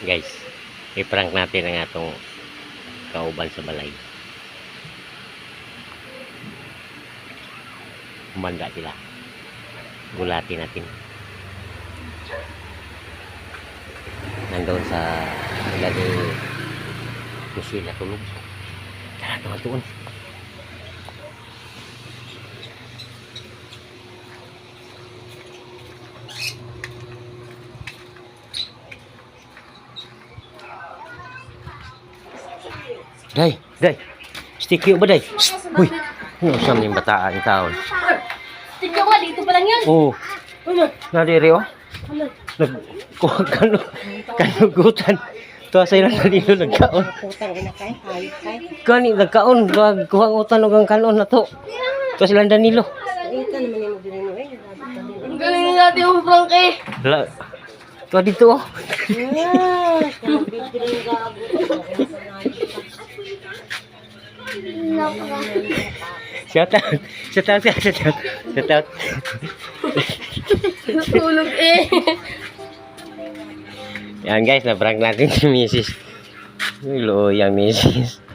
Guys, i-prank natin ang atong kauban sa balay. Umanda sila. Gulatin natin. Nandun sa nila ni Michelle na tulog. Tara, tuwan tuon. Day, day. Stick you ba day? Shh, Uy, ano sa yung bataan yung taon? Tingnan mo, dito pa lang yan. Oo, Ano? nadiri oh. Ano? Nagkuha kano, kanugutan. Tuwa sa ilang kanino nagkaon. Kani nagkaon, kuha ang utan ang kanon na to. Tuwa silang Danilo. Eh. Ang galing na natin yung prank eh. Wala. Tuwa dito oh. Shout out. Shout out, shout out. Shout out. Natulog eh. Yan guys, na-prank natin si Mrs. Yung Mrs.